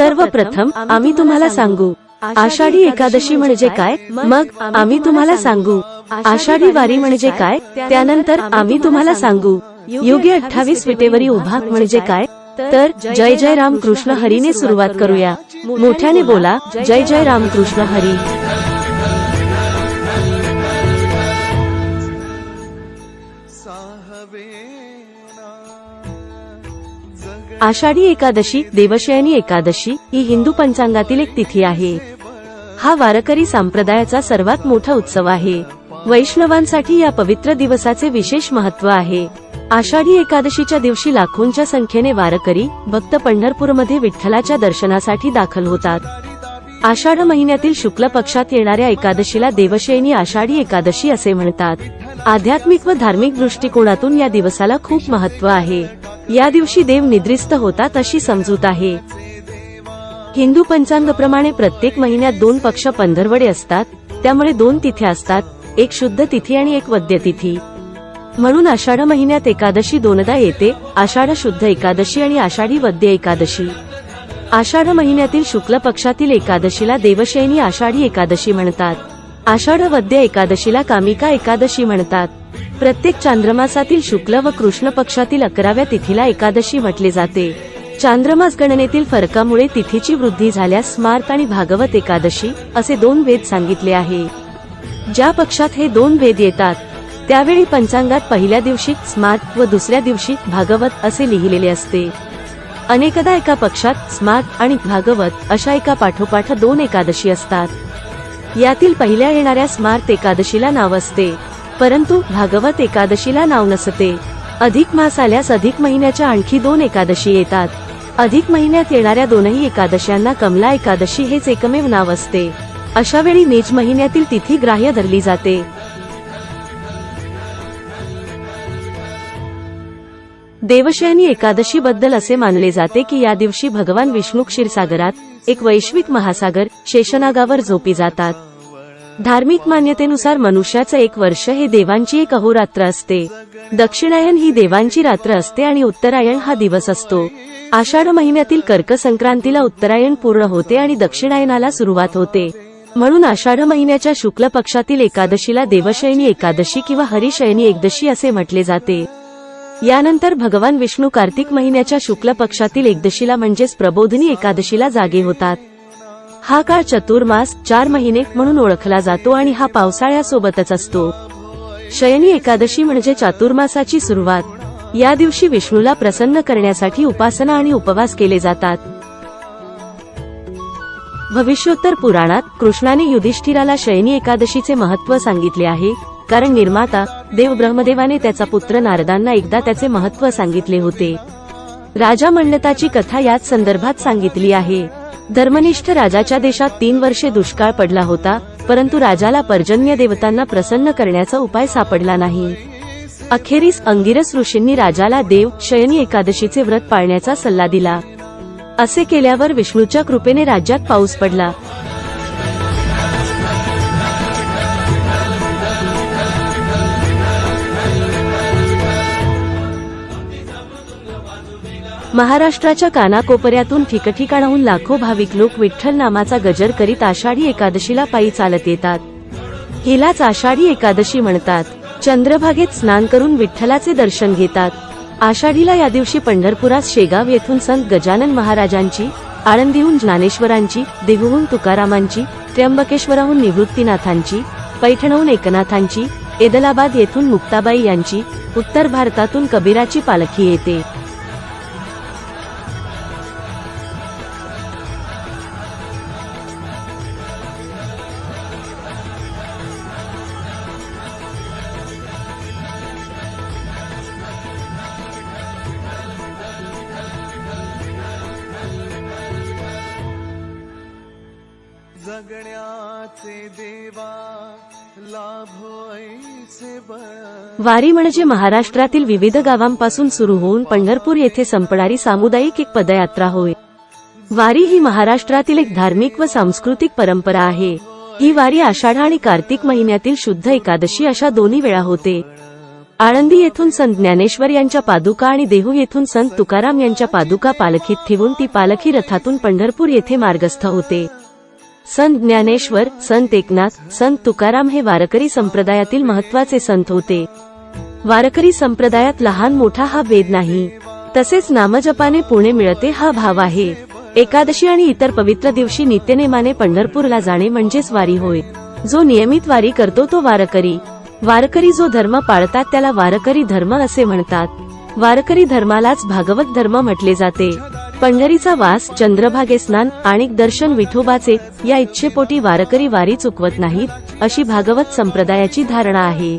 सर्वप्रथम आम्ही तुम्हाला सांगू. आषाढी एकादशी म्हणजे काय? मग आम्ही तुम्हाला सांगू. आषाढी वारी म्हणजे काय? त्यानंतर आम्ही तुम्हाला सांगू. योगी अठ्ठावीस विटेवरी उभा म्हणजे काय? तर जय जय राम कृष्ण हरीने सुरुवात करूया. मोठ्याने बोला. जय जय राम कृष्ण हरी. आषाढी एकादशी देवशयनी एकादशी ही हिंदू पंचांगातील एक तिथी आहे. हा वारकरी संप्रदायाचा सर्वात मोठा उत्सव आहे. वैष्णवांसाठी या पवित्र दिवसाचे विशेष महत्त्व आहे. आषाढी एकादशीच्या दिवशी लाखोंच्या संख्येने वारकरी भक्त पंढरपूरमध्ये विठ्ठलाच्या दर्शनासाठी दाखल होतात. आषाढ महिन्यातील शुक्ल पक्षात येणाऱ्या एकादशीला देवशयनी आषाढी एकादशी असे म्हणतात. आध्यात्मिक व धार्मिक दृष्टिकोनातून या दिवसाला खूप महत्त्व आहे. या दिवशी देव निद्रिस्त होतात अशी समजूत आहे. हिंदू पंचांगप्रमाणे प्रत्येक महिन्यात दोन पक्ष पंधरवडे असतात त्यामुळे दोन तिथ्या असतात एक शुद्ध तिथी आणि एक वद्य तिथी. म्हणून आषाढ महिन्यात एकादशी दोनदा येते आषाढ शुद्ध एकादशी आणि आषाढी वद्य एकादशी. आषाढ महिन्यातील शुक्ल पक्षातील एकादशीला देवशयनी आषाढी एकादशी म्हणतात. आषाढ वद्य एकादशीला कामिका एकादशी म्हणतात. प्रत्येक चांद्रमासातील शुक्ल व कृष्ण पक्षातील अकराव्या तिथीला एकादशी म्हटले जाते. चांद्रमास गणनेतील फरकामुळे तिथीची वृद्धी झाल्यास स्मार्त आणि भागवत एकादशी असे दोन वेद सांगितले आहे. ज्या पक्षात हे दोन वेद येतात त्यावेळी पंचांगात पहिल्या दिवशी स्मार्त व दुसऱ्या दिवशी भागवत असे लिहिलेले असते. अनेकदा एका पक्षात स्मार्त आणि भागवत अशा एका पाठोपाठ दोन एकादशी असतात. यातील पहिल्या येणाऱ्या स्मार्त एकादशीला नाव असते. परंतु भागवत एकादशीला नाव नसते. अधिक मास आल्यास अधिक महिन्याच्या आणखी दोन एकादशी येतात. अधिक महिन्यात येणाऱ्या दोनही एकादशांना कमला एकादशी हेच एकमेव नाव असते. अशा वेळी मेज महिन्यातील तिथी ग्राह्य धरली जाते. देवशयनी एकादशी बद्दल असे मानले जाते की या दिवशी भगवान विष्णू क्षीरसागरात एक वैश्विक महासागर शेषनागावर झोपी जातात. धार्मिक मान्यतेनुसार मनुष्याचं एक वर्ष हे देवांची एक अहोरात्र असते. दक्षिणायन ही देवांची रात्र असते आणि उत्तरायण हा दिवस असतो. आषाढ महिन्यातील कर्क संक्रांतीला उत्तरायण पूर्ण होते आणि दक्षिणायनाला सुरुवात होते. म्हणून आषाढ महिन्याच्या शुक्ल पक्षातील एकादशीला देवशयनी एकादशी किंवा हरिशयनी एकदशी असे म्हटले जाते. यानंतर भगवान विष्णू कार्तिक महिन्याच्या शुक्ल पक्षातील एकदशीला म्हणजेच प्रबोधिनी एकादशीला जागे होतात. हा काळ चतुर्मास चार महिने म्हणून ओळखला जातो आणि हा पावसाळ्यासोबतच असतो. शयनी एकादशी म्हणजे चातुर्मासाची सुरुवात. या दिवशी विष्णूला प्रसन्न करण्यासाठी उपासना आणि उपवास केले जातात. भविष्योत्तर पुराणात कृष्णाने युधिष्ठिराला शयनी एकादशीचे महत्त्व सांगितले आहे कारण निर्माता देव ब्रह्मदेवाने त्याचा पुत्र नारदांना एकदा त्याचे महत्त्व सांगितले होते. राजा मंडताची कथा याच संदर्भात सांगितली आहे. धर्मनिष्ठ राजाच्या देशात तीन वर्षे दुष्काळ पडला होता परंतु राजाला पर्जन्य देवतांना प्रसन्न करण्याचा उपाय सापडला नाही. अखेरीस अंगिरस ऋषींनी राजाला देव शयनी एकादशीचे व्रत पाळण्याचा सल्ला दिला. असे केल्यावर विष्णूच्या कृपेने राज्यात पाऊस पडला. महाराष्ट्राच्या कानाकोपऱ्यातून ठिकठिकाणाहून लाखो भाविक लोक विठ्ठल नामाचा गजर करीत आषाढी एकादशीला पायी चालत येतात. हिलाच आषाढी एकादशी म्हणतात. चंद्रभागेत स्नान करून विठ्ठलाचे दर्शन घेतात. आषाढीला या दिवशी पंढरपुरात शेगाव येथून संत गजानन महाराजांची आळंदीहून ज्ञानेश्वरांची देहूहून तुकारामांची त्र्यंबकेश्वराहून निवृत्तीनाथांची पैठणहून एकनाथांची एदलाबाद येथून मुक्ताबाई यांची उत्तर भारतातून कबीराची पालखी येते. वारी म्हणजे महाराष्ट्रातील विविध गावांपासून सुरू होऊन पंढरपूर येथे संपणारी सामुदायिक एक पदयात्रा होय. वारी ही महाराष्ट्रातील एक धार्मिक व सांस्कृतिक परंपरा आहे. ही वारी आषाढ आणि कार्तिक महिन्यातील शुद्ध एकादशी अशा दोन्ही वेळा होते. आळंदी येथून संत ज्ञानेश्वर यांच्या पादुका आणि देहू येथून संत तुकाराम यांच्या पादुका पालखीत ठेवून ती पालखी रथातून पंढरपूर येथे मार्गस्थ होते. संत ज्ञानेश्वर संत एकनाथ संत तुकाराम हे वारकरी संप्रदायातील महत्त्वाचे संत होते. वारकरी संप्रदायात लहान मोठा हा भेद नाही. तसेच नामजपाने पुणे मिळते हा भाव आहे. एकादशी आणि इतर पवित्र दिवशी नित्यनेमाने पंढरपूरला जाणे म्हणजेच वारी होय. जो नियमित वारी करतो तो वारकरी. वारकरी जो धर्म पाळतात त्याला वारकरी धर्म असे म्हणतात. वारकरी धर्मालाच भागवत धर्म म्हटले जाते. पंढरीचा वास चंद्रभागे स्नान आणि दर्शन विठोबाचे या इच्छेपोटी वारकरी वारी चुकवत नाहीत अशी भागवत संप्रदायाची धारणा आहे.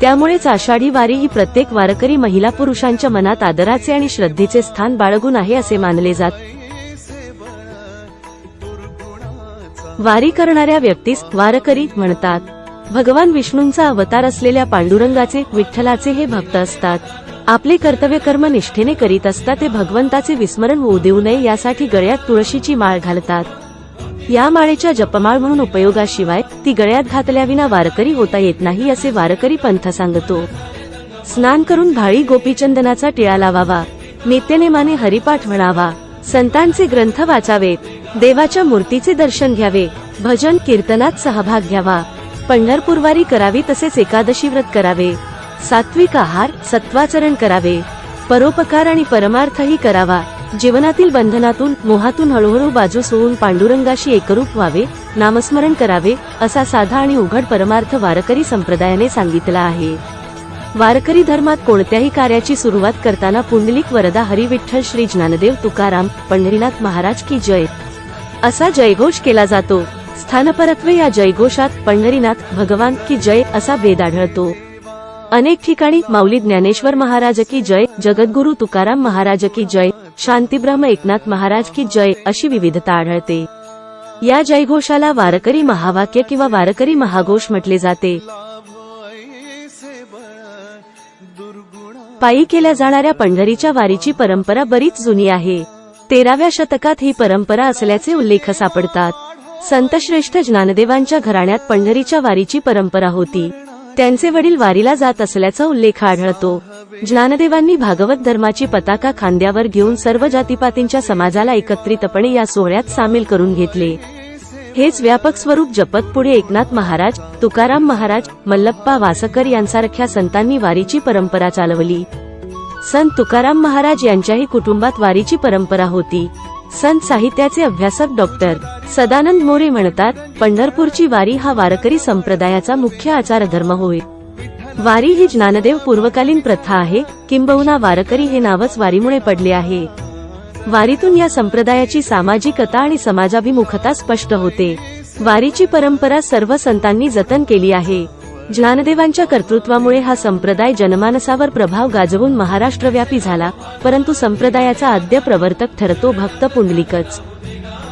त्यामुळेच आषाढी वारी ही प्रत्येक वारकरी महिला पुरुषांच्या मनात आदराचे आणि श्रद्धेचे स्थान बाळगून आहे असे मानले जात. वारी करणाऱ्या व्यक्तीस वारकरी म्हणतात. भगवान विष्णूंचा अवतार असलेल्या पांडुरंगाचे विठ्ठलाचे हे भक्त असतात. आपले कर्तव्य कर्म निष्ठेने करीत असता ते भगवंताचे विस्मरण होऊ देऊ नये यासाठी गळ्यात तुळशीची माळ घालतात. या माळेच्या जपमाळ म्हणून उपयोगाशिवाय ती गळ्यात घातल्याविना वारकरी होता येत नाही असे वारकरी पंथ सांगतो. स्नान करून भाळी गोपीचंदनाचा टिळा लावावा. नित्यनेमाने हरिपाठ म्हणावा. संतांचे ग्रंथ वाचावेत. देवाच्या मूर्तीचे दर्शन घ्यावे. भजन कीर्तनात सहभाग घ्यावा. पंढरपूरवारी करावी तसेच एकादशी व्रत करावे. सात्विक आहार सत्वाचरण करावे. परोपकार आणि परमार्थही करावा. जीवनातील बंधनातून मोहातून हळूहळू बाजू सोडून पांडुरंगाशी एकरूप व्हावे नामस्मरण करावे असा साधा आणि उघड परमार्थ वारकरी संप्रदायाने सांगितला आहे. वारकरी धर्मात कोणत्याही कार्याची सुरुवात करताना पुंडलिक वरदा हरी विठ्ठल श्री ज्ञानदेव तुकाराम पंढरीनाथ महाराज की जय. असा जयघोष केला जातो. स्थानपरत्वे या जयघोषात पंढरीनाथ भगवान की जय असा भेद आढळतो. अनेक ठिकाणी माऊली ज्ञानेश्वर महाराज की जय जगद्गुरु तुकाराम महाराज की जय शांतीब्रह्म एकनाथ महाराज की जय अशी विविधता आढळते. या जयघोषाला वारकरी महावाक्य किंवा वारकरी महाघोष म्हटले जाते. पायी केल्या जाणाऱ्या पंढरीच्या वारीची परंपरा बरीच जुनी आहे. तेराव्या शतकात ही परंपरा असल्याचे उल्लेख सापडतात. संतश्रेष्ठ ज्ञानदेवांच्या घराण्यात पंढरीच्या वारीची परंपरा होती. त्यांचे वडील वारीला जात असल्याचा उल्लेख आढळतो. ज्ञानदेवांनी भागवत धर्माची पताका खांद्यावर घेऊन सर्व जातीपातींच्या समाजाला एकत्रितपणे या सोहळ्यात सामील करून घेतले. हेच व्यापक स्वरूप जपत पुढे एकनाथ महाराज तुकाराम महाराज मल्लप्पा वासकर यांसारख्या संतांनी वारीची परंपरा चालवली. संत तुकाराम महाराज यांच्याही कुटुंबात वारीची परंपरा होती. संत साहित्याचे अभ्यासक डॉक्टर सदानंद मोरे म्हणतात पंढरपूरची वारी हा वारकरी संप्रदायाचा मुख्य आचार धर्म होय. वारी ही ज्ञानदेव पूर्वकालीन प्रथा आहे किंबहुना वारकरी हे नावच वारीमुळे पडले आहे. वारीतून या संप्रदायाची सामाजिकता आणि समाजाभिमुखता स्पष्ट होते. वारीची परंपरा सर्व संतांनी जतन केली आहे. ज्ञानदेवांच्या कर्तृत्वामुळे हा संप्रदाय जनमानसावर प्रभाव गाजवून महाराष्ट्रव्यापी झाला परंतु संप्रदायाचा आद्य प्रवर्तक ठरतो भक्त पुंडलिकच.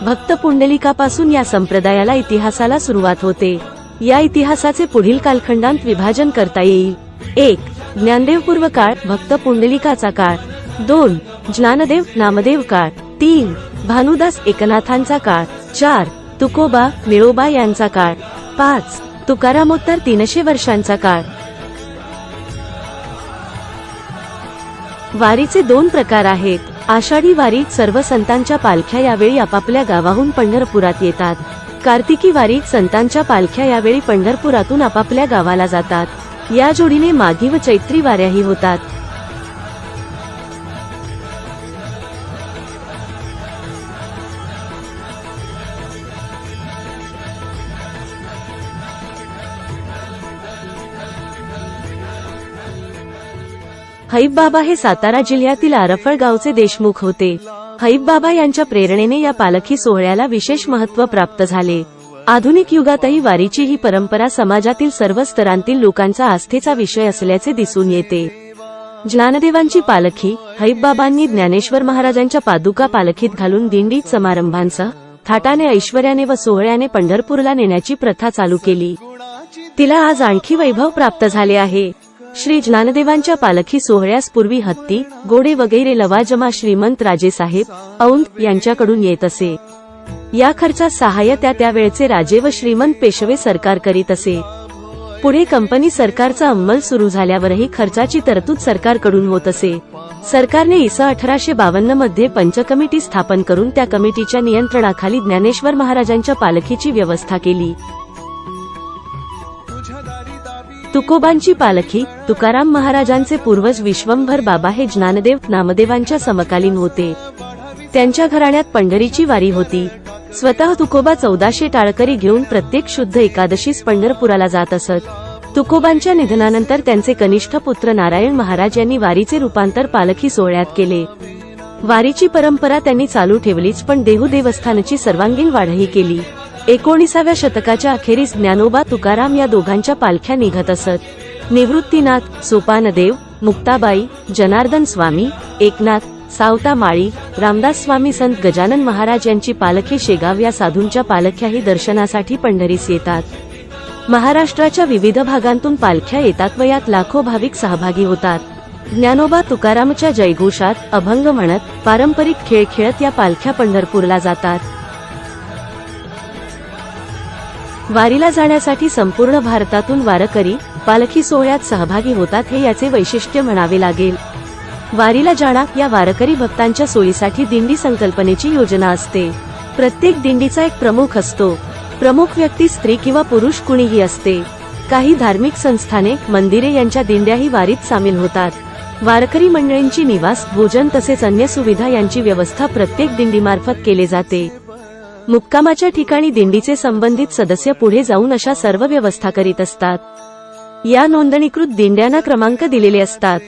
भक्त पुंडलिकापासून या संप्रदायाला इतिहासाला सुरुवात होते. या इतिहासाचे पुढील कालखंडांत विभाजन करता येईल. एक ज्ञानदेवपूर्व काळ भक्त पुंडलिकाचा काळ. दोन ज्ञानदेव नामदेव काळ. तीन भानुदास एकनाथांचा काळ. चार तुकोबा मिळोबा यांचा काळ. पाच तुकारामोत्तर तीनशे वर्षांचा काळ. वारीचे दोन प्रकार आहेत. आषाढी वारीत सर्व संतांच्या पालख्या यावेळी आपापल्या गावाहून पंढरपुरात येतात. कार्तिकी वारीत संतांच्या पालख्या यावेळी पंढरपुरातून आपापल्या गावाला जातात. या जोडीने माघी व चैत्री वाऱ्याही होतात. हैब बाबा हे सातारा जिल्ह्यातील आरफळ गावचे देशमुख होते. हैब बाबा यांच्या प्रेरणेने या पालखी सोहळ्याला विशेष महत्त्व प्राप्त झाले. आधुनिक युगातही वारीची ही परंपरा समाजातील सर्व स्तरांतील लोकांचा आस्थेचा विषय असल्याचे दिसून येते. ज्ञानदेवांची पालखी हैबबाबांनी ज्ञानेश्वर महाराजांच्या पादुका पालखीत घालून दिंडीत समारंभांसह थाटाने ऐश्वर्याने व सोहळ्याने पंढरपूरला नेण्याची प्रथा चालू केली. तिला आज आणखी वैभव प्राप्त झाले आहे. श्री ज्ञानदेवांच्या पालखी सोहळ्यास पूर्वी हत्ती गोडे वगैरे लवाजमा श्रीमंत राजेसाहेब औंद यांच्याकडून येत असे. या खर्चात सहाय्य त्या त्यावेळचे राजे व श्रीमंत पेशवे सरकार करीत असे. पुढे कंपनी सरकारचा अंमल सुरू झाल्यावरही खर्चाची तरतूद सरकारकडून होत असे. सरकारने इस अठराशे बावन्नमध्ये पंचकमिटी स्थापन करून त्या कमिटीच्या नियंत्रणाखाली ज्ञानेश्वर महाराजांच्या पालखीची व्यवस्था केली. तुकोबांची पालखी तुकाराम महाराजांचे पूर्वज विश्वंभर बाबा हे ज्ञानदेव नामदेवांच्या समकालीन होते. त्यांच्या घराण्यात पंढरीची वारी होती. स्वतः तुकोबा चौदाशे टाळकरी घेऊन प्रत्येक शुद्ध एकादशीस पंढरपुराला जात असत. तुकोबांच्या निधनानंतर त्यांचे कनिष्ठ पुत्र नारायण महाराज यांनी वारीचे रूपांतर पालखी सोहळ्यात केले. वारीची परंपरा त्यांनी चालू ठेवलीच पण देहू देवस्थानची सर्वांगीण वाढही केली. एकोणीसाव्या शतकाच्या अखेरीस ज्ञानोबा तुकाराम या दोघांच्या पालख्या निघत असत. निवृत्तीनाथ सोपानदेव मुक्ताबाई जनार्दन स्वामी एकनाथ सावता माळी रामदास स्वामी संत गजानन महाराज यांची पालखी शेगाव या साधूंच्या पालख्याही दर्शनासाठी पंढरीस येतात. महाराष्ट्राच्या विविध भागांतून पालख्या येतात व यात लाखो भाविक सहभागी होतात. ज्ञानोबा तुकारामच्या जयघोषात अभंग म्हणत पारंपरिक खेळ खेळत या पालख्या पंढरपूरला जातात. वारीला जाण्यासाठी संपूर्ण भारतातून वारकरी पालखी सोहळ्यात सहभागी होतात हे याचे वैशिष्ट्य म्हणावे लागेल. वारीला जाणा या वारकरी भक्तांच्या सोयीसाठी दिंडी संकल्पनेची योजना असते. प्रत्येक दिंडीचा एक प्रमुख असतो. प्रमुख व्यक्ती स्त्री किंवा पुरुष कुणीही असते. काही धार्मिक संस्थाने मंदिरे यांच्या दिंड्याही वारीत सामील होतात. वारकरी मंडळींची निवास भोजन तसेच अन्य सुविधा यांची व्यवस्था प्रत्येक दिंडीमार्फत केले जाते. मुक्कामाच्या ठिकाणी दिंडीचे संबंधित सदस्य पुढे जाऊन अशा सर्व व्यवस्था करीत असतात. या नोंदणीकृत दिंड्यांना क्रमांक दिलेले असतात.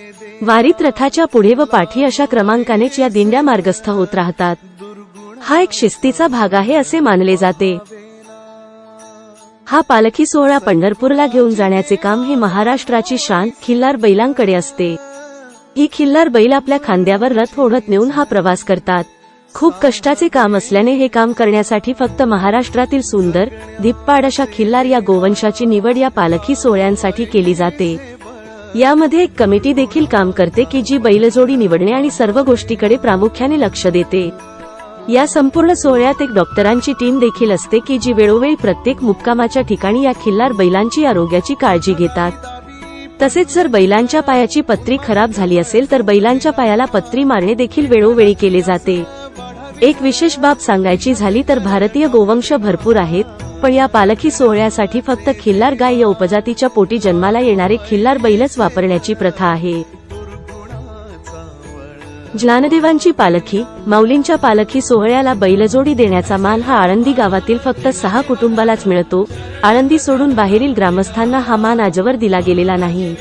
वारीत रथाच्या पुढे व पाठी अशा क्रमांकानेच या दिंड्या मार्गस्थ होत राहतात. हा एक शिस्तीचा भाग आहे असे मानले जाते. हा पालखी सोहळा पंढरपूरला घेऊन जाण्याचे काम हे महाराष्ट्राची शान खिल्लार बैलांकडे असते. ही खिल्लार बैल आपल्या खांद्यावर रथ ओढत नेऊन हा प्रवास करतात. खूप कष्टाचे काम असल्याने हे काम करण्यासाठी फक्त महाराष्ट्रातील सुंदर धिप्पाड अशा खिल्लार या गोवंशाची निवड या पालखी सोहळ्यांसाठी केली जाते. यामध्ये एक कमिटी देखील काम करते की जी बैलजोडी निवडणे आणि सर्व गोष्टीकडे प्रामुख्याने लक्ष देते. या संपूर्ण सोहळ्यात एक डॉक्टरांची टीम देखील असते की जी वेळोवेळी प्रत्येक मुक्कामाच्या ठिकाणी या खिल्लार बैलांची आरोग्याची काळजी घेतात. तसेच जर बैलांच्या पायाची पत्री खराब झाली असेल तर बैलांच्या पायाला पत्री मारणे देखील वेळोवेळी केले जाते. एक विशेष बाब सांगायची झाली तर भारतीय गोवंश भरपूर आहेत पण या पालखी सोहळ्यासाठी फक्त खिल्लार गाय या उपजातीच्या पोटी जन्माला येणारे खिल्लार बैलच वापरण्याची प्रथा आहे. ज्ञानदेवांची पालखी माऊलींच्या पालखी सोहळ्याला बैलजोडी देण्याचा मान हा आळंदी गावातील फक्त सहा कुटुंबालाच मिळतो आळंदी सोडून बाहेरील ग्रामस्थांना हा मान आजवर दिला गेलेला नाही.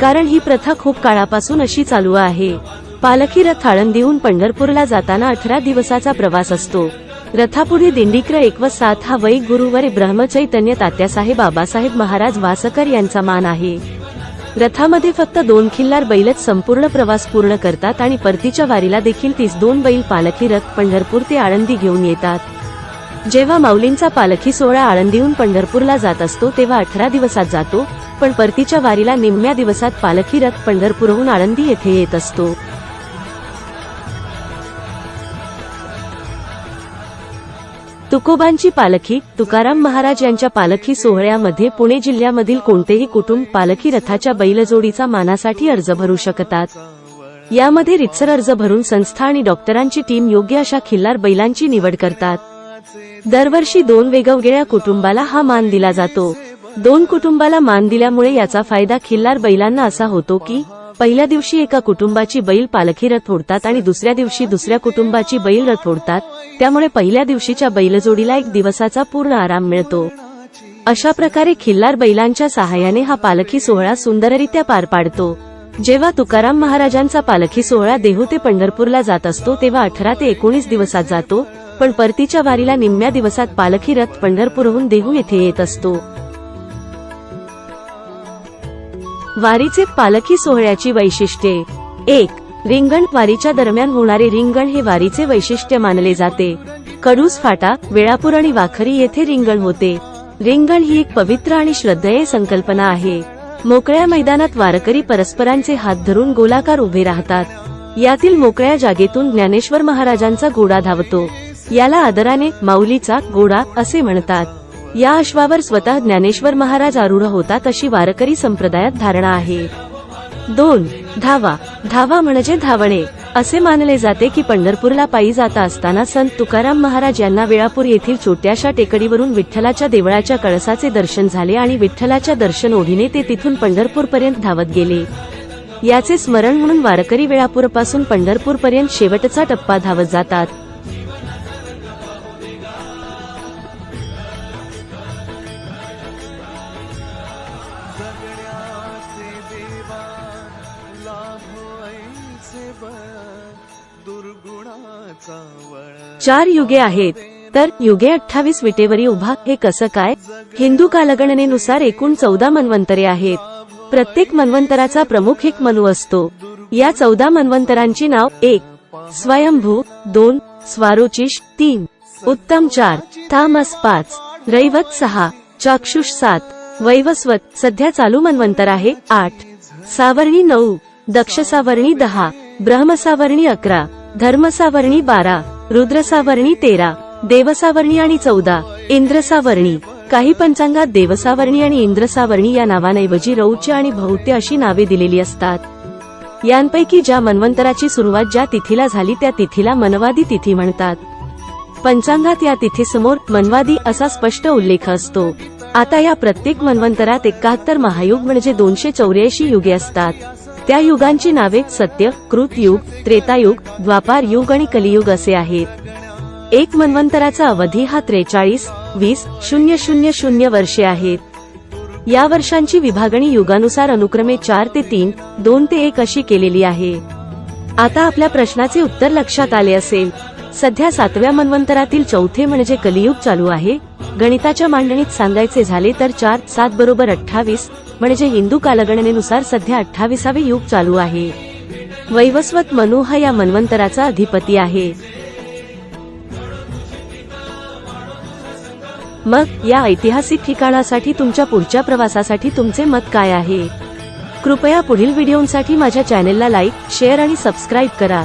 कारण ही प्रथा खूप काळापासून अशी चालू आहे. पालखी रथ आळंदीहून पंढरपूरला जाताना अठरा दिवसाचा प्रवास असतो. रथापुढे दिंडीक्र एक व सात हा वै गुरुवर ब्रह्मचैतन्य तात्यासाहेब बाबासाहेब महाराज वासकर यांचा मान आहे. रथामध्ये फक्त दोन खिल्लार बैलच संपूर्ण प्रवास पूर्ण करतात आणि परतीच्या वारीला देखील तीस दोन बैल पालखी रथ पंढरपूर ते आळंदी घेऊन येतात. जेव्हा माऊलींचा पालखी सोहळा आळंदीहून पंढरपूरला जात असतो तेव्हा अठरा दिवसात जातो पण परतीच्या वारीला निम्म्या दिवसात पालखी रथ पंढरपूरहून आळंदी येथे येत असतो. तुकोबांची पालखी तुकाराम महाराज यांच्या पालखी सोहळ्यामध्ये पुणे जिल्ह्यामधील कोणतेही कुटुंब पालखी रथाच्या बैलजोडीचा मानासाठी अर्ज भरू शकतात. यामध्ये रितसर अर्ज भरून संस्था आणि डॉक्टरांची टीम योग्य अशा खिल्लार बैलांची निवड करतात. दरवर्षी दोन वेगवेगळ्या कुटुंबाला हा मान दिला जातो. दोन कुटुंबाला मान दिल्यामुळे याचा फायदा खिल्लार बैलांना असा होतो की पहिल्या दिवशी एका कुटुंबाची बैल पालखी रथ ओढतात आणि दुसऱ्या दिवशी दुसऱ्या कुटुंबाची बैल रथ ओढतात. त्यामुळे पहिल्या दिवशीच्या बैलजोडीला एक दिवसाचा पूर्ण आराम मिळतो. अशा प्रकारे खिल्लार बैलांच्या सहाय्याने हा पालखी सोहळा सुंदररित्या पार पाडतो. जेव्हा तुकाराम महाराजांचा पालखी सोहळा देहू ते पंढरपूरला जात असतो तेव्हा अठरा ते एकोणीस दिवसात जातो पण परतीच्या वारीला निम्म्या दिवसात पालखी रथ पंढरपूरहून देहू येथे येत असतो. वारीचे पालखी सोहळ्याची वैशिष्ट्ये. एक रिंगण वारीच्या दरम्यान होणारे रिंगण हे वारीचे वैशिष्ट्य मानले जाते. कडूस फाटा वेळापूर आणि वाखरी येथे रिंगण होते. रिंगण ही एक पवित्र आणि श्रद्धेय संकल्पना आहे. मोकळ्या मैदानात वारकरी परस्परांचे हात धरून गोलाकार उभे राहतात. यातील मोकळ्या जागेतून ज्ञानेश्वर महाराजांचा घोडा धावतो. याला आदराने माऊलीचा घोडा असे म्हणतात. या अश्वावर स्वतः ज्ञानेश्वर महाराज आरूढ होतात अशी वारकरी संप्रदायात धारणा आहे. दोन धावा. धावा म्हणजे धावणे. असे मानले जाते की पंढरपूरला पायी जाता असताना संत तुकाराम महाराज यांना वेळापूर येथील छोट्याशा टेकडीवरून विठ्ठलाच्या देवळाच्या कळसाचे दर्शन झाले आणि विठ्ठलाच्या दर्शन ओढीने ते तिथून पंढरपूरपर्यंत धावत गेले. याचे स्मरण म्हणून वारकरी वेळापूरपासून पंढरपूरपर्यंत शेवटचा टप्पा धावत जातात. चार युगे आहेत. तर युगे अठ्ठावीस विटेवरी उभा. हे कसं काय? हिंदू कालगणनेनुसार एकूण चौदा मन्वंतरे आहेत. प्रत्येक मन्वंतराचा प्रमुख एक मनू असतो. या चौदा मन्वंतरांची नाव एक स्वयंभू दोन स्वारोचिष तीन उत्तम चार तामस पाच रैवत सहा चाक्षुष सात वैवस्वत सध्या चालू मन्वंतर आहे. आठ सावर्णी नऊ दक्ष सावर्णी दहा ब्रह्मसावर्णी अकरा धर्मसावर्णी बारा रुद्रसावर्णी तेरा देवसावर्णी आणि चौदा इंद्रसावर्णी. काही पंचांगात देवसावर्णी आणि इंद्रसावर्णी या नावांऐवजी रौच्य आणि भौत्य अशी नावे दिलेली असतात. यांपैकी ज्या मन्वंतराची सुरुवात ज्या तिथीला झाली त्या तिथीला मनवादी तिथी म्हणतात. पंचांगात या तिथीसमोर मनवादी असा स्पष्ट उल्लेख असतो. आता या प्रत्येक मन्वंतरात एकाहत्तर महायुग म्हणजे दोनशे चौऱ्याऐंशी युगे असतात. त्या युगांची नावे सत्य कृत युग त्रेतायुग द्वापार युग आणि कलियुग असे आहेत. एक मन्वंतराचा अवधी हा त्रेचाळीस वीस शून्य शून्य शून्य वर्षे आहेत. या वर्षांची विभागणी युगानुसार अनुक्रमे चार ते तीन दोन ते एक अशी केलेली आहे. आता आपल्या प्रश्नाचे उत्तर लक्षात आले असेल. सध्या सातव्या मन्वंतरातील चौथे म्हणजे कलियुग चालू आहे. गणिताच्या मांडणीत सांगायचे झाले तर चार सात बरोबर अठ्ठावीस म्हणजे हिंदू कालगणनेनुसार सध्या अठ्ठावीसावे युग चालू आहे. वैवस्वत मनु हा या मन्वंतराचा अधिपती आहे. मग या ऐतिहासिक ठिकाणासाठी तुमच्या पुढच्या प्रवासासाठी तुमचे मत काय आहे? कृपया पुढील व्हिडिओसाठी माझ्या चॅनेलला लाईक शेअर आणि सबस्क्राईब करा.